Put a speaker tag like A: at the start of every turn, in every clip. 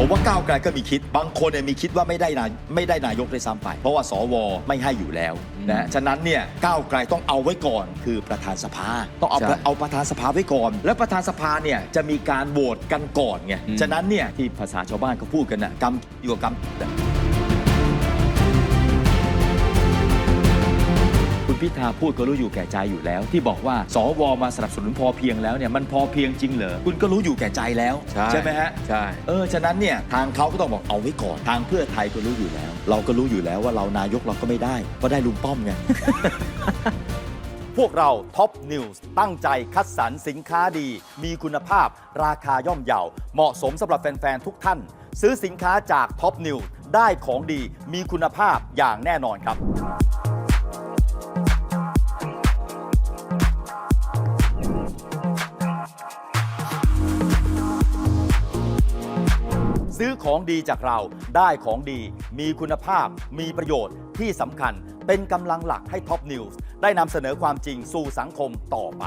A: ผมว่าก้าวไกลก็มีคิด บางคนเนี่ยมีคิดว่าไม่ได้นายไม่ได้นายกด้วยซ้ำไป เพราะว่าสวไม่ให้อยู่แล้วนะฉะนั้นเนี่ยก้าวไกลต้องเอาไว้ก่อน คือประธานสภา ต้องเอา
B: ใช่
A: เอาประธานสภาไว้ก่อน แล้วประธานสภาเนี่ยจะมีการโหวตกันก่อนไง
B: อืม
A: ฉะนั้นเนี่ยที่ภาษาชาวบ้านเขาพูดกันนะกำอยู่กับกำ คุณพิธาพูดก็รู้อยู่แก่ใจอยู่แล้ว ที่บอกว่าสวมาสนับสนุนพอเพียงแล้วเนี่ยมันพอเพียงจริงเหรอคุณก็รู้อยู่แก่ใจแล้ว
B: ใช่
A: ไหมฮะ
B: ใช่
A: เออฉะนั้นเนี่ยทางเขาก็ต้องบอกเอาไว้ก่อนทางเพื่อไทยก็รู้อยู่แล้ว เราก็รู้อยู่แล้วว่าเรานายกเราก็ไม่ได้ ก็ได้ลุงป้อมไงพวกเราท็อปนิวส์ตั้งใจคัดสรรสินค้าดี มีคุณภาพ ราคาย่อมเยาเหมาะสมสำหรับแฟน ๆ ทุกท่าน ซื้อสินค้าจากท็อปนิวส์ได้ของดีมีคุณภาพอย่างแน่นอนครับ ซื้อของดีจากเราได้ของดี มีคุณภาพ มีประโยชน์ที่สำคัญ เป็นกำลังหลักให้ท็อปนิวส์ได้นำเสนอความจริงสู่สังคมต่อไป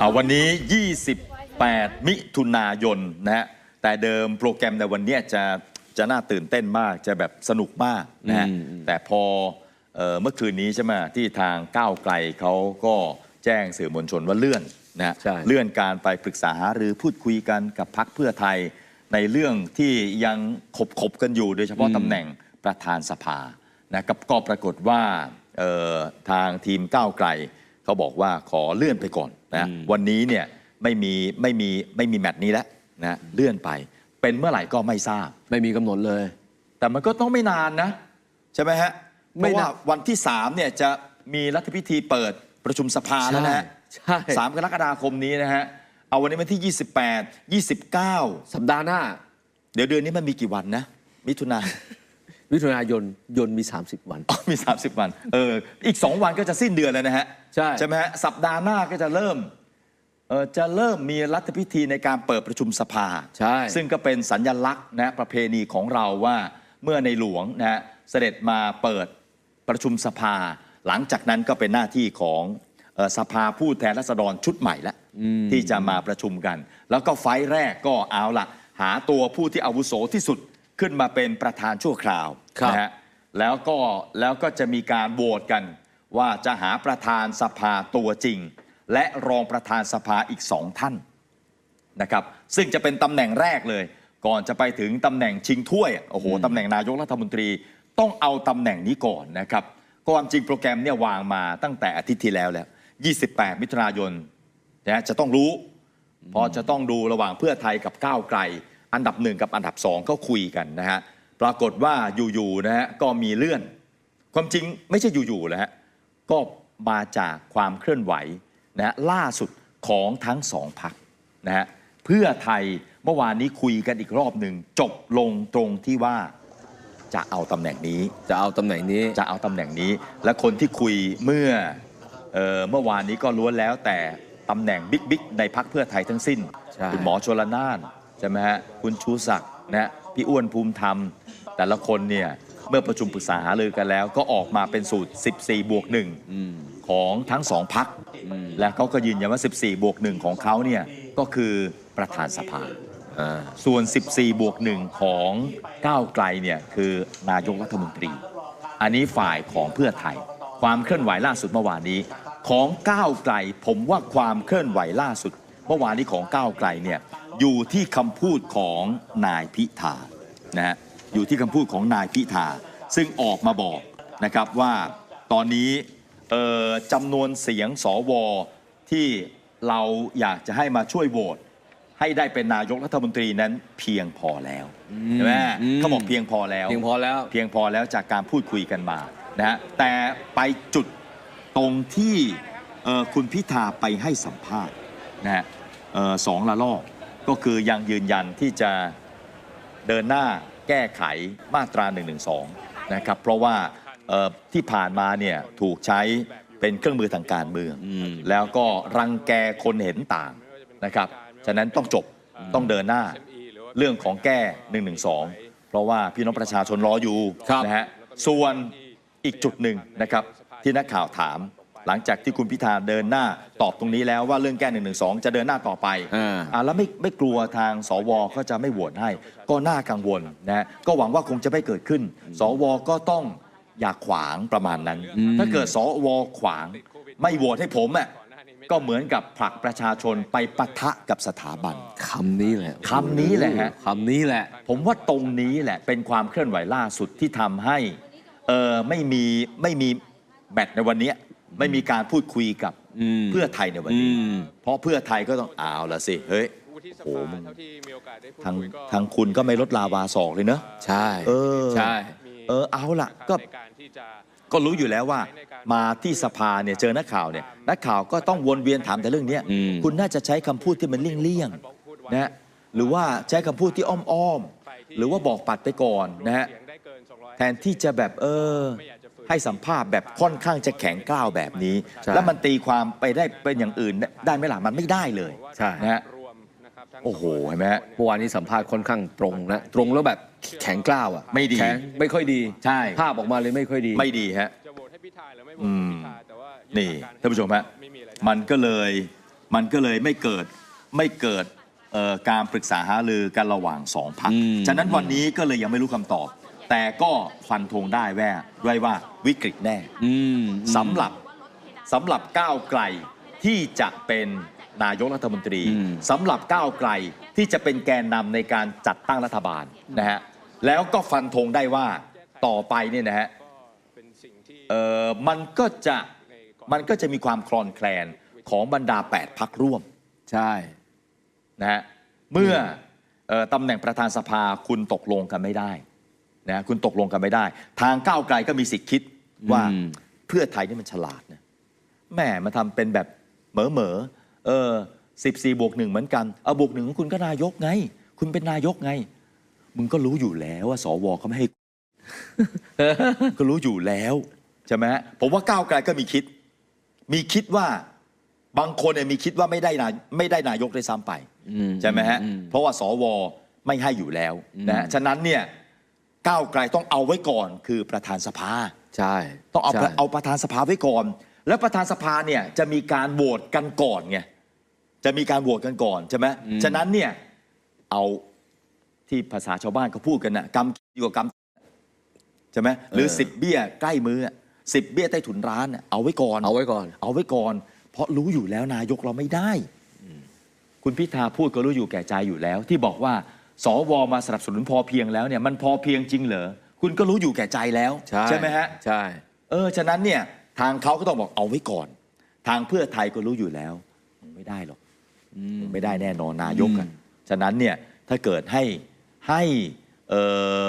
A: อ่าวันนี้ 28 มิถุนายนนะฮะ แต่เดิมโปรแกรมในวันเนี้ยจะจะน่าตื่นเต้นมาก จะแบบสนุกมากนะฮะ
B: อืม
A: แต่พอเอ่อเมื่อคืนนี้ใช่ไหมที่ทางก้าวไกลเขาก็แจ้งสื่อมวลชนว่าเลื่อน นะฮะ
B: ใช่
A: เลื่อนการไปปรึกษาหารือพูดคุยกันกับพักเพื่อไทย ในเรื่องที่ยังขบขบๆกันอยู่ โดยเฉพาะตำแหน่งประธานสภานะครับก็ปรากฏว่าเอ่อทางทีมก้าวไกลเขาบอกว่าขอเลื่อนไปก่อนนะ
B: อืม
A: วันนี้เนี่ยไม่มีไม่มีไม่มีแมตช์นี้แล้วนะเลื่อนไป เป็นเมื่อไหร่ก็ไม่ทราบ
B: ไม่มีกำหนดเลย
A: แต่มันก็ต้องไม่นานนะ ใช่ไหมฮะเพ
B: ไม่
A: ราะ
B: นาน
A: ว่าวันที่3เนี่ยจะมีรัฐพิธีเปิดประชุมสภาแล้วนะฮะ
B: ใช่
A: สามกรกฎาคมนี้นะฮะ เอาวันนี้วันที่ 28 29
B: สัปดาห์หน้า
A: เดี๋ยวเดือนนี้มันมีกี่วันนะ มิถุนา
B: มิถุนายนยนต์มี 30 วัน
A: อ๋อมี 30 วัน เออ อีก 2 วันก็จะสิ้นเดือนแล้วนะฮะ
B: ใช่
A: ใช่ไหมฮะ สัปดาห์หน้าก็จะเริ่มเออจะเริ่มมีรัฐพิธีในการเปิดประชุมสภา
B: ใช่
A: ซึ่งก็เป็นสัญลักษณ์นะประเพณีของเราว่าเมื่อในหลวงนะฮะเสด็จมาเปิดประชุมสภา หลังจากนั้นก็เป็นหน้าที่ของเอ่อ สภาผู้แทนราษฎรชุดใหม่แล้วที่จะมาประชุมกัน แล้วก็ไฟล์แรกก็เอาละหาตัวผู้ที่อาวุโสที่สุดขึ้นมาเป็นประธานชั่วคราว
B: ครับ
A: นะฮะแล้วก็แล้วก็จะมีการโหวตกัน ว่าจะหาประธานสภาตัวจริง และรองประธานสภาอีกสองท่านนะครับซึ่งจะเป็นตำแหน่งแรกเลย ก่อนจะไปถึงตำแหน่งชิงถ้วยโอ้โหตำแหน่งนายกรัฐมนตรีต้องเอาตำแหน่งนี้ก่อนนะครับความจริงโปรแกรมเนี่ยวางมาตั้งแต่อาทิตย์ที่แล้วแล้ว 28 มิถุนายนนะจะต้องรู้ เพอจะต้องดูระหว่างเพื่อไทยกับก้าวไกล อันดับหนึ่งกับอันดับสองก็คุยกันนะฮะปรากฏว่าอยู่ๆนะฮะก็มีเลื่อน ความจริงไม่ใช่อยู่ๆนะฮะก็มาจากความเคลื่อนไหวนะฮะล่าสุดของทั้งสองพักนะฮะเพื่อไทยเมื่อวานนี้คุยกันอีกรอบหนึ่งจบลงตรงที่ว่าจะเอาตำแหน่งนี้
B: จะเอาตำแหน่งนี้
A: จะเอาตำแหน่งนี้ และคนที่คุยเมื่อ เออเมื่อวานนี้ก็ล้วนแล้วแต่ตำแหน่งบิ๊กๆในพักเพื่อไทยทั้งสิ้น
B: ใช่
A: คุณหมอชลนานใช่ไหมฮะคุณชูศักดิ์นะฮะพี่อ้วนภูมิธรรม แต่ละคนเนี่ยเมื่อประชุมปรึกษาหารือกันแล้ว ก็ออกมาเป็นสูตร 14 บวกหนึ่ง
B: อืม
A: ของทั้งสองพัก
B: อืม
A: และเขาก็ยืนยันว่า 14 บวกหนึ่งของเขาเนี่ยก็คือประธานสภา
B: อ่า
A: ส่วน 14 บวกหนึ่งของก้าวไกลเนี่ยคือนายกรัฐมนตรี อันนี้ฝ่ายของเพื่อไทย ความเคลื่อนไหวล่าสุดเมื่อวานนี้ ของก้าวไกล ผมว่าความเคลื่อนไหวล่าสุดเมื่อวานนี้ของก้าวไกลเนี่ยอยู่ที่คำพูดของนายพิธานะฮะอยู่ที่คำพูดของนายพิธา ซึ่งออกมาบอกนะครับว่าตอนนี้เอ่อจำนวนเสียงสวที่เราอยากจะให้มาช่วยโหวตให้ได้เป็นนายกรัฐมนตรีนั้นเพียงพอแล้วใช่ไหม
B: อืม
A: เขาบอกเพียงพอแล้ว
B: เพียงพอแล้ว
A: เพียงพอแล้วจากการพูดคุยกันมานะฮะแต่ไปจุด ตรงที่เอ่อคุณพิธาไปให้สัมภาษณ์นะฮะเอ่อสองละลอกก็คือยังยืนยันที่จะเดินหน้าแก้ไขมาตรา1นึนะครับ เพราะว่าเอ่อที่ผ่านมาเนี่ยถูกใช้เป็นเครื่องมือทางการเมือง
B: อืม
A: แล้วก็รังแกคนเห็นต่างนะครับ ฉะนั้นต้องจบต้องเดินหน้าเรื่องของแก้1นึเพราะว่าพี่น้องประชาชนรออยู่
B: ครับ
A: นะฮะส่วนอีกจุดหนึ่งนะครับ ที่นักข่าวถาม หลังจากที่คุณพิธาเดินหน้าตอบตรงนี้แล้วว่าเรื่องแก้1นึจะเดินหน้าต่อไป
B: อ่า
A: อ่าแล้วไม่ไม่กลัวทางสวก็จะไม่โหวตให้ ก็น่ากังวลนะฮะก็หวังว่าคงจะไม่เกิดขึ้น สวก็ต้องอย่าขวางประมาณนั้น ถ้าเกิดสวขวางไม่โหวตให้ผมอะก็เหมือนกับผลักประชาชนไปปะทะกับสถาบัน
B: คำนี้แหละ
A: คำนี้แหละฮะ
B: คำนี้แหละ
A: ผมว่าตรงนี้แหละเป็นความเคลื่อนไหวล่าสุดที่ทำให้เออไม่มีไม่มี แบตในวันนี้ไม่มีการพูดคุยกับ
B: อืม
A: เพื่อไทยในวัน
B: อื
A: นี้
B: ม
A: เพราะเพื่อไทยก็ต้องเอาละสิเฮ้ย
C: วุฒิส
A: โอ้
C: ภา
A: มึง
C: เท่าที่มีโอกาสได้พูด
A: ทาง
C: คุยก็
A: ทางคุณก็ไม่ลดลาวาศอกเลยเนอะ
B: ใช่
A: เออ
B: ใช่
A: เออเอาล่ะ
C: นะครับ
A: ก็
C: ในการที่จะ
A: ก็รู้อยู่แล้วว่า มาที่สภาเนี่ยเจอนักข่าวเนี่ยนักข่าวก็ต้องวนเวียนถามแต่เรื่องเนี้ย
B: อืม
A: คุณน่าจะใช้คำพูดที่มันเลี่ยงๆนะฮะหรือว่าใช้คำพูดที่อ้อมๆหรือว่าบอกปัดไปก่อนนะฮะ
C: เสียงได้เกิน200
A: แทนที่จะแบบเออ ให้สัมภาษณ์แบบค่อนข้างจะแข็งกร้าวแบบนี้
B: ใช่
A: แล้วมันตีความไปได้เป็นอย่างอื่นได้ไหมล่ะมันไม่ได้เลย
B: ใช่
A: นะฮะ
C: รวมนะครับทั้ง
A: โอ้โหเห็นไหมฮะ
B: เมื่อวานนี้สัมภาษณ์ค่อนข้างตรงนะตรงแล้วแบบแข็งกล้าวอะ
A: ไม่ดี
B: แข็งไม่ค่อยดี
A: ใช่
B: ภาพออกมาเลยไม่ค่อยดี
A: ไม่ดีฮะ
C: จะโหวตให้พิธาหรือไม่โหว
A: อื
C: ตให้
A: ม
C: พิธาแต่ว่า
A: นี่
C: ยุทธกร
A: ท่านผู้ชมฮะ
C: ไม่มีอะไร
A: มันก็เลยมันก็เลยไม่เกิดไม่เกิดเอ่อการปรึกษาหารือกันระหว่างสองพรรค
B: อืม
A: ฉะนั้นวันนี้ก็เลยยังไม่รู้คำตอบ แต่ก็ฟันธงได้แว่ด้วยว่าวิกฤตแน่
B: อืม
A: สำหรับสำหรับก้าวไกลที่จะเป็นนายกรัฐมนตรี
B: อืม
A: สำหรับก้าวไกลที่จะเป็นแกนนำในการจัดตั้งรัฐบาลนะฮะแล้วก็ฟันธงได้ว่าต่อไปเนี่ยนะฮะ
C: ก็เป็นสิ่งที่
A: เออมันก็จะมันก็จะมีความคลอนแคลนของบรรดา 8พักร่วม
B: ใช่
A: นะฮะเมื่อเอ่อตำแหน่งประธานสภาคุณตกลงกันไม่ได้ นะคุณตกลงกันไม่ได้ ทางก้าวไกลก็มีสิทธิ์คิดว่า
B: อืม
A: เพื่อไทยนี่มันฉลาดนะแหม่มาทำเป็นแบบเหมอเหมอๆเออสิบสี่บวกหนึ่งเหมือนกันเอาบวกหนึ่งของคุณก็นายกไง คุณเป็นนายกไง มึงก็รู้อยู่แล้วว่าสวเขาไม่ให้ ก็รู้อยู่แล้วใช่ไหมฮะผมว่าก้าวไกลก็มีคิด มีคิดว่าบางคนเนี่ยมีคิดว่าไม่ได้นายไม่ได้นายกได้วยซ้ำไป
B: อืม
A: ใช่ไหมฮะ
B: อืม
A: เพราะว่าสวไม่ให้อยู่แล้วนะฮะฉะนั้นเนี่ย ก้าวไกลต้องเอาไว้ก่อน คือประธานสภา
B: ใช่
A: ต้องเอา
B: ใช่
A: เอาประธานสภาไว้ก่อน แล้วประธานสภาเนี่ยจะมีการโหวตกันก่อนไงจะมีการโหวตกันก่อนใช่ไหมฉะนั้นเนี่ยเอาที่ภาษาชาวบ้านเขาพูดกันนะกำดีกว่ากำใช่ไหมหรือสิบเบี้ยใกล้มือสิบเบี้ยใต้ถุนร้านน่ะเอาไว้ก่อน
B: เอาไว้ก่อน
A: เอาไว้ก่อน เพราะรู้อยู่แล้วนายกเราไม่ได้ คุณพิธาพูดก็รู้อยู่แก่ใจอยู่แล้ว ที่บอกว่า สวมาสนับสนุนพอเพียงแล้วเนี่ยมันพอเพียงจริงเหรอคุณก็รู้อยู่แก่ใจแล้ว
B: ใช่
A: ไหมฮะ
B: ใช่
A: เออฉะนั้นเนี่ยทางเขาก็ต้องบอกเอาไว้ก่อน ทางเพื่อไทยก็รู้อยู่แล้วมึงไม่ได้หรอกมึงไม่ได้แน่นอนนายกอะฉะนั้นเนี่ยถ้าเกิดให้ให้เอ่อ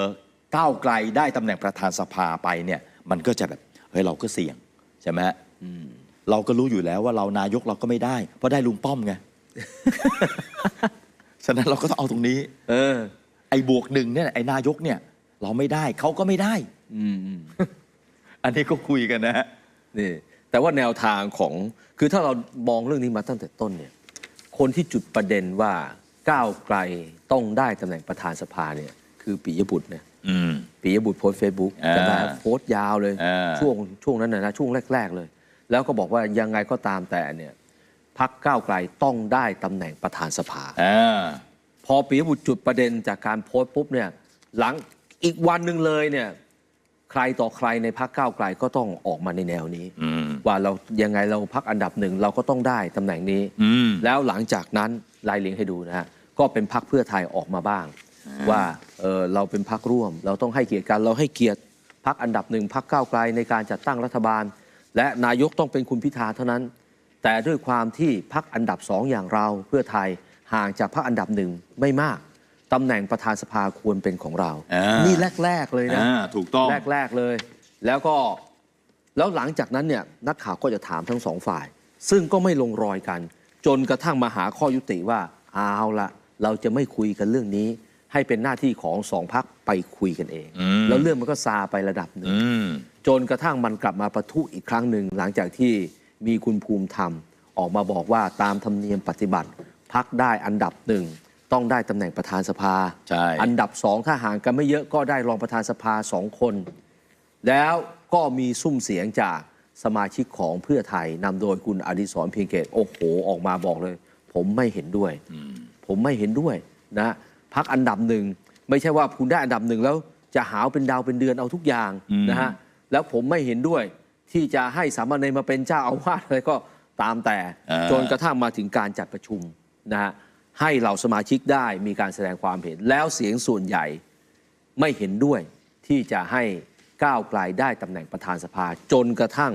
A: ก้าวไกลได้ตำแหน่งประธานสภาไปเนี่ยมันก็จะแบบเฮ้ยเราก็เสี่ยงใช่ไหมฮะเราก็รู้อยู่แล้วว่าเรานายกเราก็ไม่ได้ เพราะได้ลุงป้อมไง ฉะนั้นเราก็ต้องเอาตรงนี้
B: เออ
A: ไอ้บวกหนึ่งเนี่ยไอ้นายกเนี่ย เราไม่ได้เขาก็ไม่ได้
B: อืมอืม
A: อันนี้ก็คุยกันนะฮะ
B: นี่ แต่ว่าแนวทางของคือถ้าเรามองเรื่องนี้มาตั้งแต่ต้นเนี่ย คนที่จุดประเด็นว่าก้าวไกลต้องได้ตำแหน่งประธานสภาเนี่ย คือปิยบุตรเนี่ย
A: อืม
B: ปิยบุตรโพสเฟซบุ๊ก
A: อ่า
B: จะได้โพสต์ยาวเลย
A: อ่า
B: ช่วงช่วงนั้นนะนะช่วงแรก ๆเลย แล้วก็บอกว่ายังไงก็ตามแต่เนี่ย พักก้าวไกลต้องได้ตำแหน่งประธานสภา
A: อ่า
B: พอปิยบุตรจุดประเด็นจากการโพสต์ปุ๊บเนี่ยหลังอีกวันหนึ่งเลยเนี่ยใครต่อใครในพักก้าวไกลก็ต้องออกมาในแนวนี้
A: อืม
B: ว่าเรายังไงเราพักอันดับหนึ่งเราก็ต้องได้ตำแหน่งนี้
A: อืม
B: แล้วหลังจากนั้นไล่เลียงให้ดูนะฮะก็เป็นพักเพื่อไทยออกมาบ้าง ว่าเออเราเป็นพักร่วม เราต้องให้เกียรติกันเราให้เกียรติพักอันดับหนึ่งพักก้าวไกลในการจัดตั้งรัฐบาล และนายกต้องเป็นคุณพิธาเท่านั้น แต่ด้วยความที่พักอันดับสองอย่างเราเพื่อไทยห่างจากพักอันดับหนึ่งไม่มากตำแหน่งประธานสภาควรเป็นของเรา
A: อ่านี่
B: นี่แรก ๆ เลยนะ
A: อ่าถูกต้อง
B: แรก ๆ เลย แล้วก็แล้วหลังจากนั้นเนี่ยนักข่าวก็จะถามทั้งสองฝ่าย ซึ่งก็ไม่ลงรอยกัน จนกระทั่งมาหาข้อยุติว่าเอาละเราจะไม่คุยกันเรื่องนี้ ให้เป็นหน้าที่ของสองพักไปคุยกันเอง
A: อืม
B: แล้วเรื่องมันก็ซาไประดับหนึ่ง
A: อืม
B: จนกระทั่งมันกลับมาประทุอีกครั้งหนึ่งหลังจากที่ มีคุณภูมิธรรม ออกมาบอกว่าตามธรรมเนียมปฏิบัติ พักได้อันดับหนึ่งต้องได้ตำแหน่งประธานสภา
A: ใช่
B: อันดับสองถ้าห่างกันไม่เยอะก็ได้รองประธานสภาสองคน แล้วก็มีซุ้มเสียงจากสมาชิกของเพื่อไทยนำโดยคุณอดิศรเพียงเกตโอ้โหออกมาบอกเลย ผมไม่เห็นด้วย ผมไม่เห็นด้วยนะพักอันดับหนึ่งไม่ใช่ว่าคุณได้อันดับหนึ่งแล้วจะหาวเป็นดาวเป็นเดือนเอาทุกอย่าง
A: อืม
B: นะฮะแล้วผมไม่เห็นด้วย ที่จะให้สามเณรมาเป็นเจ้าอาวาสอะไรก็ตามแต่
A: อ่า
B: จนกระทั่งมาถึงการจัดประชุมนะฮะให้เหล่าสมาชิกได้มีการแสดงความเห็น แล้วเสียงส่วนใหญ่ไม่เห็นด้วยที่จะให้ก้าวไกลได้ตำแหน่งประธานสภา จนกระทั่ง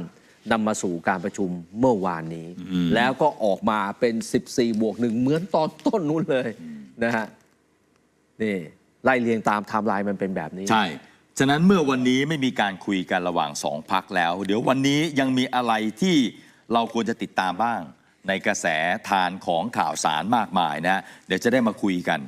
B: นำมาสู่การประชุมเมื่อวานนี้ แล้วก็ออกมาเป็น 14 บวกหนึ่งเหมือนตอนต้นนู้นเลยนะฮะนี่ไล่เรียงตามไทม์ไลน์มันเป็นแบบนี้
A: ใช่ ฉะนั้นเมื่อวันนี้ไม่มีการคุยกันระหว่างสองพักแล้ว เดี๋ยววันนี้ยังมีอะไรที่เราควรจะติดตามบ้าง ในกระแสทานของข่าวสารมากมายนะ เดี๋ยวจะได้มาคุยกัน